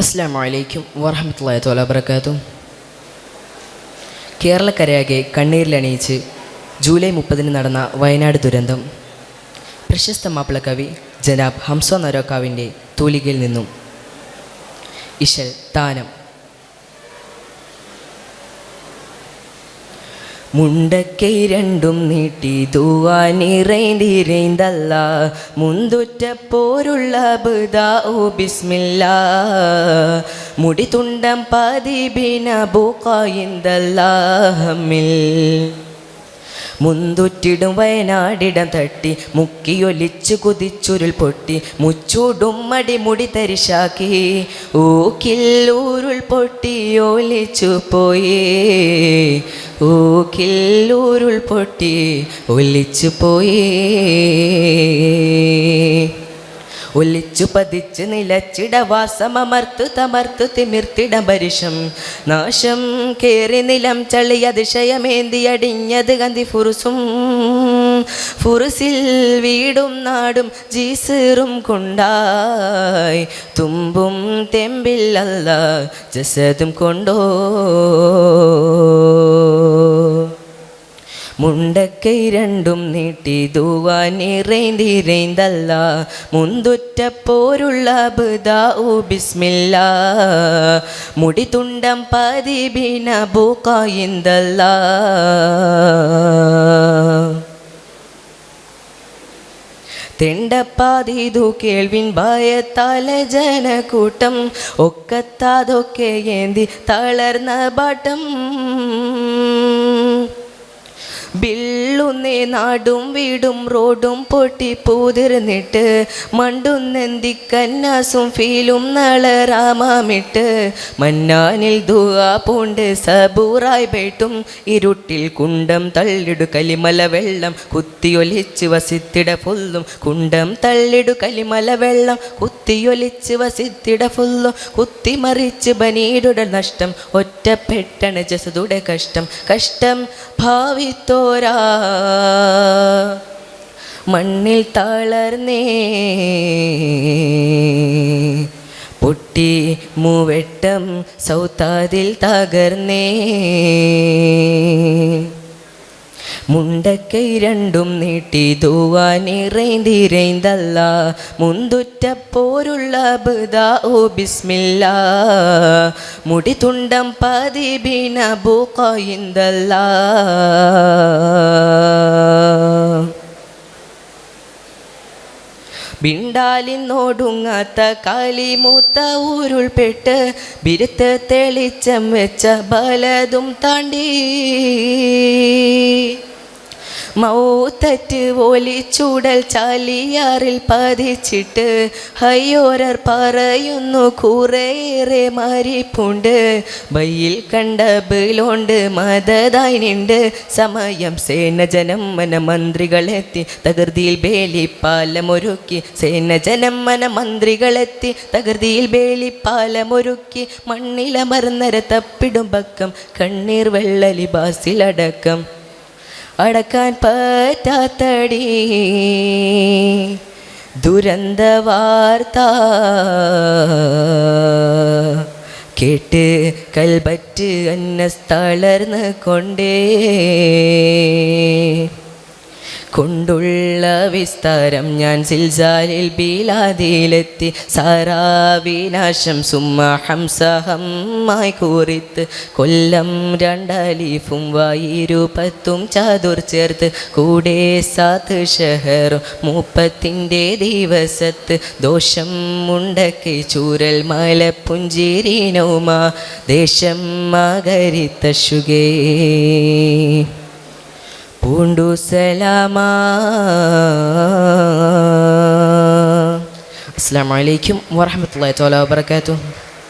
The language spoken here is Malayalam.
അസ്സാം വലൈക്കും വറഹമത്തല്ലാ തോല വബർക്കാത്തു കേരളക്കരയാകെ കണ്ണീരിലണിയിച്ച് ജൂലൈ മുപ്പതിന് നടന്ന വയനാട് ദുരന്തം പ്രശസ്ത മാപ്പിള കവി ജനാബ് ഹംസ നരോക്കാവിന്റെ തൂലികയിൽ നിന്നും. ഇഷൽ താനം മുണ്ടക്കൈ രണ്ടും നീട്ടി തൂവാനിറൈന്തിരൈന്തല്ല മുന്തുറ്റ പോരുള്ള ബിസ്മില്ല. മുടി തുണ്ടം പതിബിന ബൂക്കായിന്തല്ലാഹമിൽ മുന്തുറ്റിടും വയനാടിടം തട്ടി മുക്കിയൊലിച്ചു കുതിച്ചുരുൾ പൊട്ടി മുച്ചൂടും മടി മുടി തരിശാക്കി ഊക്കില്ലൂരുൾ പൊട്ടി ഒലിച്ചു പോയേ. ഊക്കില്ലൂരുൾ പൊട്ടി ഒലിച്ചു പോയേ. ഒലിച്ചു പതിച്ച് നിലച്ചിടവാസമർത്ത് തമർത്ത് തിമിർത്തിട പരിഷം നാശം കേറി നിലം ചളി അതിശയമേന്തി അടിഞ്ഞത് ഗന്ധി ഫുറുസും. ഫുറുസിൽ വീടും നാടും ജീസറും കൊണ്ടായി. തുമ്പും തെമ്പില്ലല്ല ജസതും കൊണ്ടോ മുണ്ടക്കൈ രണ്ടും നീട്ടി ദൂവാനിറൈന്തിരൈന്തല്ല മുന്തുറ്റ പോരുള്ള ബുദാ ഓ ബിസ്മില്ല. മുടി തുണ്ടം പതിബിന ബൂക്കായിന്തല്ല തെണ്ടപ്പാതിതു കേൾവിൻ ഭയത്താല ജനക്കൂട്ടം ഒക്കത്താതൊക്കെ ഏന്തി തളർന്ന ബാട്ടം ബിള്ളുന്നേ നാടും വീടും റോഡും പൊട്ടി പൂതിർന്നിട്ട് മണ്ടുന്നെന്തി കന്നാസും ഫീലും നളറാമാമിട്ട് മന്നാനിൽ ദുവാ പൂണ്ട് സബൂറായി ബേട്ടും ഇരുട്ടിൽ കുണ്ടം തള്ളിടു കലിമല വെള്ളം കുത്തിയൊലിച്ച് വസിത്തിട ഫുള്ളും കുണ്ടം തള്ളിടു കലിമല വെള്ളം കുത്തിയൊലിച്ച് വസിത്തിട ഫുള്ളും കുത്തിമറിച്ച് ബനീടുടെ നഷ്ടം ഒറ്റപ്പെട്ടണ ജസതുടെ കഷ്ടം. കഷ്ടം ഭാവിത്തോരാ മണ്ണിൽ തളർന്നേ. പൊട്ടി മൂവെട്ടം സൗത്താതിൽ തകർന്നേ. മുണ്ടക്കൈ രണ്ടും നീട്ടി തൂവാനിറൈന്തിരൈന്തല്ല മുന്തുറ്റ പോരുള്ള ബുദാ ഓ ബിസ്മില്ല. മുടി തുണ്ടം പതിബിന ബൂക്കോയിന്തല്ല ബിണ്ടാലിന്നോടുങ്ങാത്ത കാലിമൂത്ത ഊരുൾപ്പെട്ട് ബിരുത്ത് തെളിച്ചം വെച്ച ബലതും താണ്ടി. മൗത്തറ്റ് ഒലിച്ചൂടൽ ചാലിയാറിൽ പതിച്ചിട്ട് ഹയ്യോരർ പറയുന്നു കുറേയേറെ മാറിപ്പുണ്ട് ബയ്യിൽ കണ്ട ബിലോണ്ട് മതതായി നിണ്ട്. സമയം സേനജനം മന മന്ത്രികളെത്തി. തകൃതിയിൽ ബേലിപ്പാലമൊരുക്കി. സേനജനം മന മന്ത്രികളെത്തി. തകൃതിയിൽ ബേലിപ്പാലമൊരുക്കി. മണ്ണിലമർന്നര തപ്പിടും പക്കം. കണ്ണീർ വെള്ളലി ബാസിലടക്കം. അടക്കാൻ പറ്റാത്തടി. ദുരന്ത വാർത്ത കേട്ട് കൽബറ്റ് അന്നസ്തളർന്ന് കൊണ്ടേ. കൊണ്ടുള്ള വിസ്താരം ഞാൻ സിൽസാലിൽ ബീലാദിയിലെത്തി സാരാവിനാശം സുമ്മ ഹംസഹമ്മായി കൂറിത്ത്. കൊല്ലം രണ്ടലീഫും വായിരുപത്തും ചാതുർ ചേർത്ത്. കൂടെ സാത്ത് ഷെഹറും മൂപ്പത്തിന്റെ ദിവസത്ത്. ദോഷം മുണ്ടക്കി ചൂരൽ മലപ്പുഞ്ചിരിനോമാ. ദേശം മകരിത്തശുകേ പൂണ്ടു സലാമാ. അസ്സാം വലൈക്കും വാഹമത്തല്ലാ വാബർക്കാത്തു